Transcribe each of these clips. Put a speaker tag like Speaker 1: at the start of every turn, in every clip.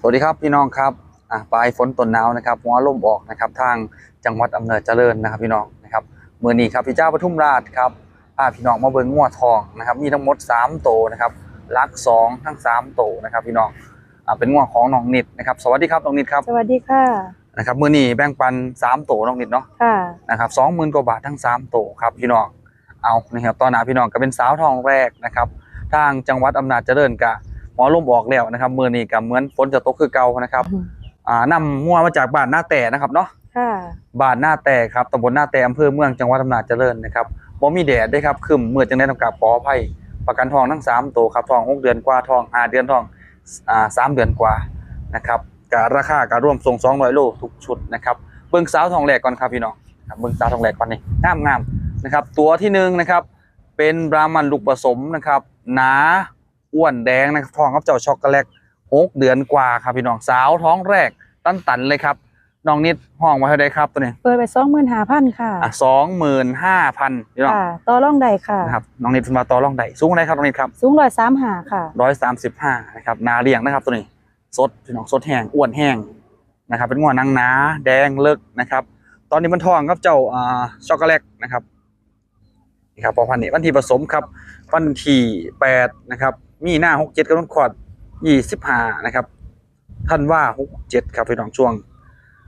Speaker 1: สวัสดีครับพี่น้องครับอะปลายฝนต้นหนาวนะครับหัวลมออกนะครับทางจังหวัดอำนาจเจริญนะครับพี่น้องนะครับเมื่อนี้ครับพี่เจ้าปทุมราชครับพาพี่น้องมาเบิ่งงัวทองนะครับมีทั้งหมด3โตวนะครับลักสองทั้ง3โตวนะครับพี่น้องอ่าเป็นงัวของน้องนิดนะครับสวัสดีครับน้องนิดครับ
Speaker 2: สวัสดีค่ะ
Speaker 1: นะครับมื่อนี้แบ่งปัน3โตวน้องนิดเนาะ
Speaker 2: ค่ะ
Speaker 1: นะครับสองหมื่นกว่าบาททั้ง3โตวครับพี่น้องเอานะครับตอนหน้าพี่น้องก็เป็นสาวทองแรกนะครับทางจังหวัดอำนาจเจริญกะ หมอลมออกแล้วนะครับมื่อนี้ก็เหมือนฝนจะตกคือเก่านะครับ อ่านำงัวมาจากบ้านหน้าแต่นะครับเนาะ
Speaker 2: ค่ะ
Speaker 1: บ้านหน้าแต่ครับตำบลหน้าแต่อำเภอเมืองจังหวัดอำนาจเจริญนะครับบ่มีแดดด้วยครับครึมมืดจังได้ต้องกราบขออภัยประกันทองทั้ง3ตัวครับทอง6เดือนกว่าทอง5เดือนทองอ่า3เดือนกว่านะครับกับราคาก็ร่วมส่ง200โลทุกชุดนะครับเบิ่งสาวทองแหลกก่อนครับพี่น้องครับเบิ่งสาวทองแหลกก่อนนี่งามงามๆนะครับ ตัวที่หนึ่งนะครับ เป็นบรามันลูกผสมนะครับหนา อ้วนแดงนะครับทองครับเจ้าช็อกโกแลตหกเดือนกว่าครับพี่น้องสาวท้องแรกตันตันๆเลยครับน้องนิดห้องมาเท่าไดครับตัวนี้
Speaker 2: เปิดไปสองหมื่นห้าพันค่ะ
Speaker 1: อะสองหมื่นห้าพันพี่น้อง
Speaker 2: ค่ะต่อร่องใดค่ะ
Speaker 1: นะครับน้องนิดมาต่อรองใดสูงอะไรครับน้องนิดครับ
Speaker 2: สูงร้อยสามหาค่ะ
Speaker 1: ร้อยสามสิบห้านะครับนาเลี้ยงนะครับตัวนี้สดพี่น้องสดแห้งอ้วนแห้งนะครับเป็นงวนางหนาแดงเลิกนะครับ ตอนนี้มันทองครับเจ้าอ่าช็อกโกแลตนะครับนี่ครับพอพันนี้วันที่ผสมครับวันที่แปดนะครับ มีหน้าหกเจ็ดกับต้นขวดยี่สิบห้านะครับ ท่านว่าหกเจ็ดครับพี่น้องช่วง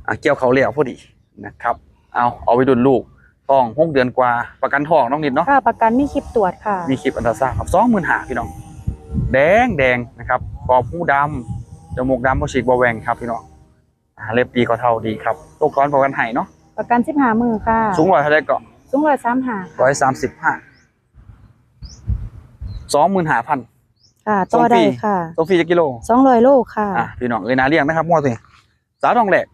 Speaker 1: อะเกี่ยวเขาวเหลี่ยวพอดีนะครับ เอาเอาไปดุนลูกทองหกเดือนกว่าประกันทองน้องนิดเนาะ
Speaker 2: ค่าประกันมีคลิปตรวจค่ะ
Speaker 1: มีคลิปอันตราซาวด์ครับสองหมื่นหาพี่น้อง แดงแดงนะครับกรอบหูดำจมูกดำบฉีกบวแหวงครับพี่น้องอ่าเล็บดีก็เท่าดีครับตัวก้อนประกันไห้เนาะ
Speaker 2: ประกันสิบห้ามือค่ะ
Speaker 1: สูงร้อยเท่าไรก็
Speaker 2: สูงร้อยสามหา
Speaker 1: ร้อยสามสิบห้าสองหมื่นหาพัน
Speaker 2: ค่ะต่อ
Speaker 1: ส่งฟรี
Speaker 2: ได้ค่ะ
Speaker 1: โซฟีจะกิโล
Speaker 2: สองร้อยโลค่ะ
Speaker 1: อะพี่น้องเอ้ยนาเลี้ยงนะครับมั่วสิสาวทองแหลก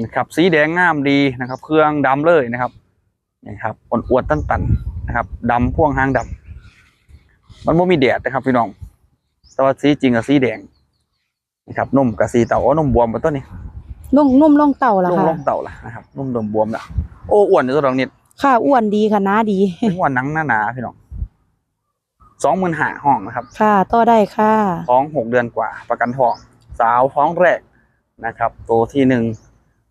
Speaker 1: นะครับสีแดงงามดีนะครับ เครื่องดำเลยนะครับนี่ครับอ้วนอวดๆตันๆนะครับดำพ่วงหางดำมันไม่มีแดดนะครับพี่น้องแต่ว่าสีจริงกับสีแดงนะครับนุ่มกับสีเต่าอ๋อนุ่มบวมมาต้นนี้
Speaker 2: นุ่มนุ่มลงเต่าละ
Speaker 1: นุ่ม
Speaker 2: ค่ะ
Speaker 1: ลงเต่าละนะครับนุ่มดมบวมละโอ้อ้วนอยู่ตัวดอกนิด
Speaker 2: ค่ะอ้วนดีค่ะหน้าดี
Speaker 1: เป็นอ้วนหนังหนาๆพี่น้อง สองหมื่นหาห้องนะครับ
Speaker 2: ค่ะต่อได้ค่ะ
Speaker 1: ท้องหกเดือนกว่า ประกันทอง สาวท้องแรกนะครับ ตัวที่หนึ่ง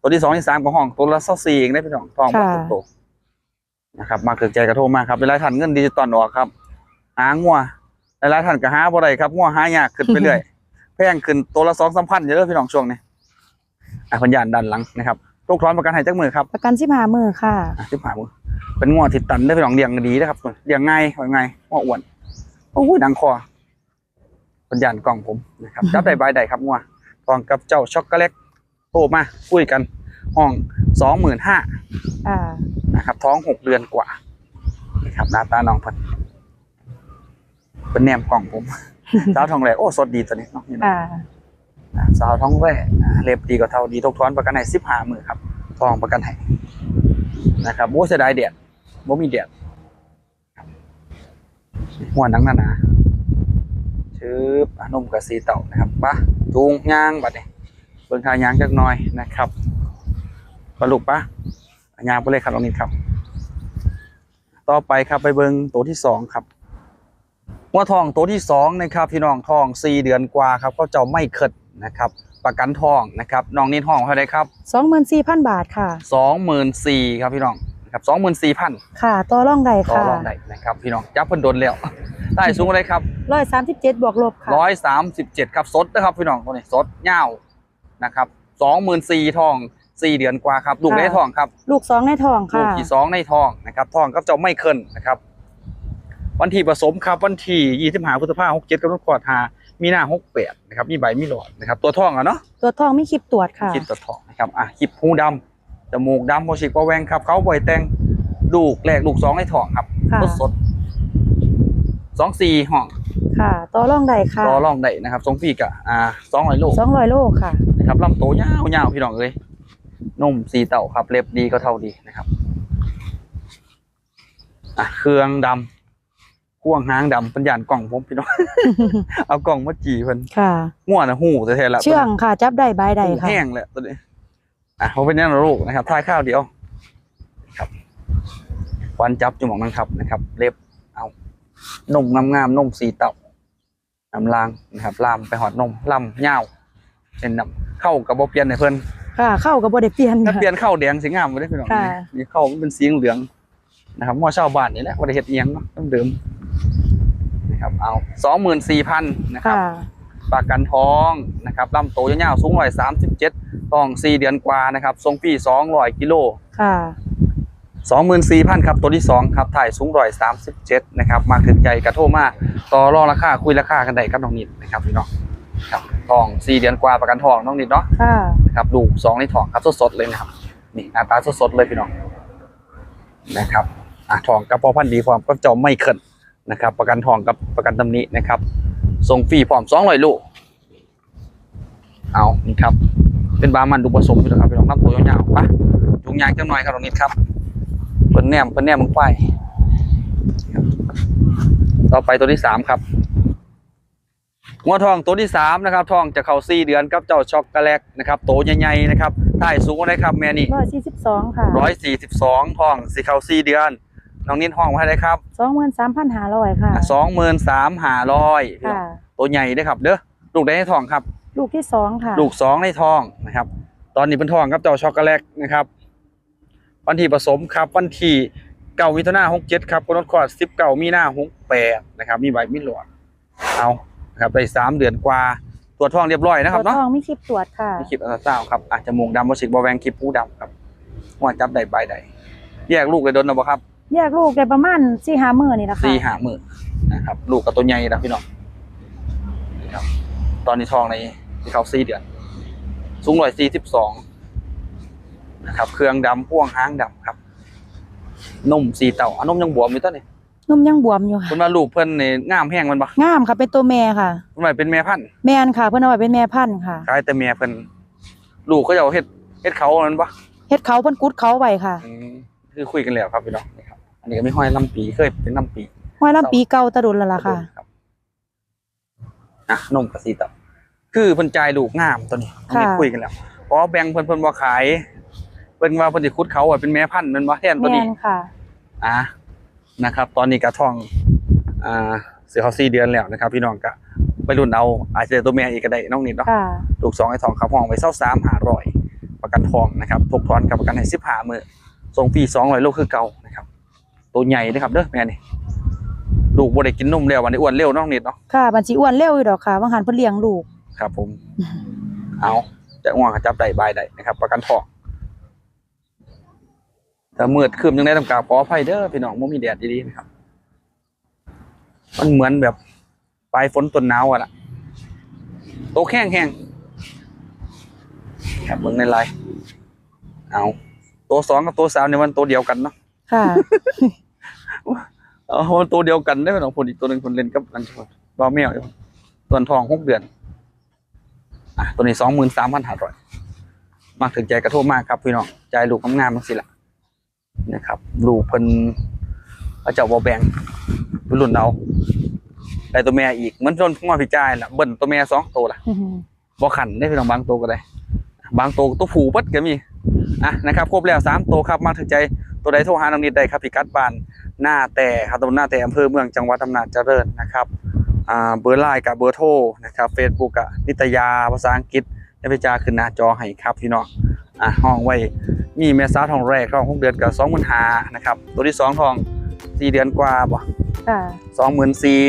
Speaker 1: ตัวที่สองที่สามของห้องตัวละเท่าสี่เองได้พี่น้องทองหมดทุกตัวนะครับ มาเกิดใจกระโทรมาครับเวลาทันเงินดิจิตอลออกครับหางัวเวลาทันก็หาบ่ได้ครับงัวหายากขึ้นไปเรื่อยแพงขึ้นตัวละสองสามพันเยอะพี่น้องช่วงนี้อะพันยานดันหลังนะครับลูกท้อนประกันให้จักมือครับ
Speaker 2: ประกันสิบห้ามือค่ะ
Speaker 1: อะสิบหามือเป็นงัวติดตันได้พี่น้องเลี้ยงดีนะครับเลี้ยงง่ายว่าไงงัวอ้วน โอ้ยดังคอพันยานกล่องผมนะครับจับได้ใบใดครับงัวทองกับเจ้าช็อกโกแลตโทรมาคุยกันห้องสองหมื่นห้า
Speaker 2: อ่า
Speaker 1: นะครับ ท้องหกเดือนกว่านะครับหน้าตาน้องเพันเป็นแนมกล่องผมสาวทองแหลกโอ้สดดีตัวนี้เนาะนี่เนาะ
Speaker 2: อ่า
Speaker 1: อ่าสาวท้องแร่อ่าเล็บดีกว่าเท่าดีทกท้อนประกันให้สิบห้ามือครับ ทองประกันให้นะครับโอ้เสียดายเดียดบ่มีเดียดครับ หัวหนังหนาๆชืบอะนมกับสีเต่านะครับปะจูงยางบัดนี้เบิ่งทางยางจักหน่อยนะครับปลุกปะอะยางไปเลยครับตรงนี้ครับ ต่อไปครับไปเบิ่งตัวที่สองครับหัวทองตัวที่สองนะครับพี่น้องทองสี่เดือนกว่าครับก็เจ้าไม่เคิดนะครับ ประกันทองนะครับน้องนิดห้องเท่าไรครับ
Speaker 2: สองหมื่นสี่พันบาทค่ะ
Speaker 1: สองหมื่นสี่ครับพี่น้อง นะครับสองหมื่นสี่พัน
Speaker 2: ค่ะต่อร่องใด
Speaker 1: ต่อ
Speaker 2: ค่ะ
Speaker 1: รองได้นะครับพี่น้องจับเพิ่นโดนแล้วได้สูงอะไรครับ
Speaker 2: ร้อยสามสิบเจ็ดบวกลบค่ะ
Speaker 1: ร้อยสามสิบเจ็ดครับสดนะครับพี่น้องตัวนี้สดเงาวนะครับสองหมื่นสี่ทองสี่เดือนกว่าครับลูกได้ทองครับ
Speaker 2: ลูกสองในทอง
Speaker 1: ลู
Speaker 2: ค่ะ
Speaker 1: กที่สองในทองนะครับทองก็จะไม่เคินนะครับ วันที่ผสมครับวันที่ยี่สิบห้าพฤษภาหกเจ็ดกับต้นขวดหามีหน้าหกแปดนะครับมีใบมีหลอดนะครับตัวทองอะเนาะ
Speaker 2: ตัวทองมีคลิปตรวจค่ะ
Speaker 1: คลิปตัวทองนะครับอะคลิปหูดำ จมูกดำโมชิกปะแวงครับ เขาบ่อยแต่งลูกแรกลูกสองในทองครับ
Speaker 2: ค่ะ
Speaker 1: สดสดสองสี่ห้อง
Speaker 2: ค่ะ ต่อร่องใดค่ะ
Speaker 1: รอลองได้นะครับสองปีกะอ่าสองร้อยโล
Speaker 2: สองร้อยโลค่ะ
Speaker 1: นะครับลำโตวยาวยาวพี่น้องเอ้ยนมสีเต่าครับ เล็บดีก็เท่าดีนะครับอะเครื่องดำพ่วงหางดำเป็นยานกล่องผมพี่น้อง เอากล่องมาจีเพิ่น
Speaker 2: ค่ะ
Speaker 1: ง่วนนะหูแท้ๆแล้ว
Speaker 2: เชื่องค่ะ จับได้ใบใด
Speaker 1: หู
Speaker 2: ค่ะ
Speaker 1: แห้งแหละตัวนี้ อะเขาเป็นแน่นอนลูกนะครับทายข้าวเดียวครับควันจับจุ่มของมันครับนะครับ เล็บเอานมงามๆนมสีเต่าน้ำลางนะครับลามไปหอดนมลำยาวเห็นนํเข้ากับบ่เปลี่ยนให้เพิ่น
Speaker 2: ค่ะเข้ากับบ่ได้เปลี่ยน
Speaker 1: ถ้า
Speaker 2: ค่ะ
Speaker 1: เปลี่ยนเข้าแดงสิงามบ่ได้พี่น้อง
Speaker 2: ค่ะ
Speaker 1: นี่เข้ามันเป็นสีเหลืองนะครับหม้อชาวบ้านนี่แหละบ่ได้เฮ็ดอีหยังเนาะเดิมๆนะครับเอา24,000นะครับ
Speaker 2: ค่ะ
Speaker 1: ประกันทองนะครับลำโตวยาวๆสูง137ทอง4เดือนกว่านะครับทรงปี200กิโล
Speaker 2: ค่ะ
Speaker 1: 24,000ครับตัวที่2ครับถ่ายสูง137นะครับมาถึงใจกระโทรมาต่อรองราคาคุยราคากันได้กับน้องนิดนะครับพี่น้องครับทอง4เดือนกว่าประกันทองน้องนิดเนาะ
Speaker 2: ค่ะ
Speaker 1: นะครับลูก2ในทองครับสดๆเลยนะครับนี่หน้าตาสดๆเลยพี่น้องนะครับอะทองกับพอพันธุ์ดีพร้อมก็เจ้าไม่เขินนะครับ ประกันทองกับประกันตำหนินะครับ ส่งฟรีพร้อม200ลูกเอานี่ครับ เป็นบามันดูผสมอยู่นะครับพี่น้องน้ำตัวยาวๆปะยุงยางจังหน่อยครับตรงนี้ครับเพิ่นแนมเพิ่นแนมมึงไปครับต่อไปตัวที่สามครับงัวทองตัวที่สามนะครับทองจะเข้าสี่เดือนกับเจ้าช็อกโกแลตนะครับโตใหญ่ๆนะครับถ่ายสูงได้ครับแม่นี่
Speaker 2: 142ค่ะ
Speaker 1: ร้อยสี่สิบสองทองสีเข้าสี่เดือน น้องนิ้นห้องไว้ได้ครับ
Speaker 2: 23,500ค่ะ
Speaker 1: สองหมื่นสามห้าร้อย
Speaker 2: ค่ะ
Speaker 1: ตัวใหญ่ได้อครับ เด้อลูกได้ให้ทองครับ
Speaker 2: ลูกที่สองค่ะ
Speaker 1: ลูกสองในทองนะครับ ตอนนี้เป็นทองครับเจ้าช็อกโกแลตนะครับ วันที่ผสมครับ วันที่เก้ามิถุนาหกเจ็ดครับกำหนดคลอดสิบเก้ามีนาหกแปดนะครับ มีใบมีหลวดเอานะครับได้สามเดือนกว่าตรวจทองเรียบร้อยนะครับ
Speaker 2: ตัว
Speaker 1: เนาะ
Speaker 2: ทองมีคลิปตรวจค่ะ
Speaker 1: มีคลิปอัลตราซาวด์ครับอาจจะมูกดำบสิกบอแวงคลิปผู้ดำครับว่าจับได้ใบใดแยกลูกเลยโดนนะบ่ครับ
Speaker 2: แยกลูกได้ประมาณ4-5มื้อนี่แหละค่ะ
Speaker 1: สี่หาหมื่นนะครับ ลูกกับตัวใหญ่นะพี่น้องนะครับ ตอนนี้ทองในที่เขาสี่เดือนสูงร้อยสี่สิบสองนะครับ เครื่องดำพ่วงหางดำครับนุ่มสีเต่าอะนุ่มยังบวมอยู่ต้นนี่
Speaker 2: นุ่มยังบวมอยู่ค่ะ
Speaker 1: คุณว่าลูกเพิ่นนี่งามแห้งมันปะ
Speaker 2: งามค่ะ เป็นตัวแม่ค่ะ
Speaker 1: คุณว่าเป็นแม่พันธุ์
Speaker 2: แม่นค่ะ เพิ่นเอาไว้เป็นแม่พันธุ์ค่ะ
Speaker 1: คล้ายแต่แม่เพิ่นลูกก็จะเอาเฮ็ดเฮ็ดเขามันปะ
Speaker 2: เฮ็ดเขาเพิ่นกุดเขาไว้ค่ะ
Speaker 1: อืมคือคุยกันแล้วครับพี่น้องนี่ครับ อันนี้ก็ไม่ห้อยลำปีเคยเป็นลำปี
Speaker 2: ห้อยลำปีเก่าตะดุนแล้วล่ะค่ะ
Speaker 1: รับอะนมกับสีเต่าคือเพิ่นจ่ายลูกงามตัวนี้อันนี้
Speaker 2: ค่ะ
Speaker 1: คุยกันแล้วเพราะว่าแบ่งเพิ่นเพิ่นบ่ขายเพิ่นว่าเพิ่นสิคุดเขาอะเป็นแม่พันธุ์แมันบ่แทนตัว
Speaker 2: แม่
Speaker 1: นี้
Speaker 2: นค่ะ
Speaker 1: อะนะครับ ตอนนี้กระท่องอ่าเสือเขาสี่เดือนแล้วนะครับ พี่น้องก็ไปรุ่นเอาอาจจะได้ตัวแม่อีกก็ได้น้องนิดเนาะ
Speaker 2: ค่ะ
Speaker 1: ลูกสองไอ้ทองขับห้องไปเศร้าสามหาร้อยประกันทองนะครับทกทอนกับประกันให้สิบห้ามือส่งปีสองร้อยโลคือเก่านะครับ ตัวใหญ่นะครับเด้อแม่นี่ลูกบ่ได้กินนมแล้ววันนี้อ้วนเร็วน้องนิดเนาะ
Speaker 2: ค่ะบัญชีอ้วนเร็วอยู่ดอกค่ะบางหันเพิ่นเลี้ยงลูก
Speaker 1: ครับ ผม เอาจะง่วงก็จับได้บายได้นะครับ ประกันทองแต่มืดคืมยังได้ทำกราบขออภัยเด้อพี่น้องบ่มีแดดดีๆนะครับ มันเหมือนแบบปลายฝนต้นหนาวอะล่ะโตแข้งแห้งครับเบิ่งในไลน์เอาตัวสองกับตัวสามเนี่ยมันตัวเดียวกันเนาะ
Speaker 2: ค่ะ
Speaker 1: เออมันตัวเดียวกันได้ไหมน้องคนอีกตัวหนึ่งคนเล่นกับนันชนบอแมวอยู่ตัวทองหกเดือน อะตัวนี้สองหมื่นสามพันห้าร้อยมากถึงใจกระโทษมากครับพี่น้องใจลูกงามๆมันสิละนะครับลูกเพิ่นพระเจ้าบอแบงเป็นรุ่นเอาได้ตัวแม่อีกเหมือนต้นพ่อพี่จ่ายละเบิ้ลตัวแม่สองตัวละบอขันได้พี่น้องบางตัวก็ได้ บางตัวตัวผูปัดก็มี อะนะครับครบแล้วสามตัวครับมาถึงใจตัวใดโทรหาน้องนิดได้ครับพิกัดบ้านหน้าแต่ครับตำบลหน้าแต่อำเภอเมืองจังหวัดอำนาจเจริญนะครับอ่าเบอร์ไลน์กับเบอร์โทรนะครับเฟซบุ๊กอะนิตยาภาษาอังกฤษให้พิจารขึ้นหน้าจอให้ครับพี่น้องอะห้องไว้มีแม่สาวทองแรกทองหกเดือนกับสองหมื่นหานะครับตัวที่สองทองสี่เดือนกว่าบ่
Speaker 2: ค่ะ
Speaker 1: สองหมื่นสี่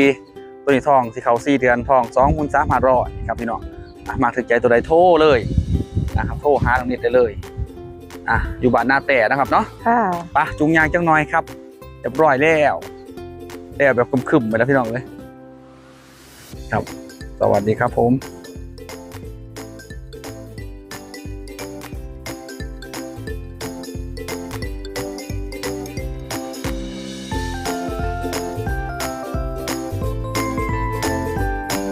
Speaker 1: ตัวนี้ทองสีเขาสี่เดือนทองสองหมื่นสามพันร้อยครับพี่น้องอะมาถึงใจตัวใดโทรเลยนะครับโทรหาตรงนี้ได้เลย อะอยู่บ้านหน้าแต่นะครับเนาะ
Speaker 2: ค่ะ
Speaker 1: ไปะจุงยางจังน้อยครับเรียบร้อยแล้วแล้วแบบคึมๆไปแล้วพี่น้องเลย ครับ สวัสดีครับผม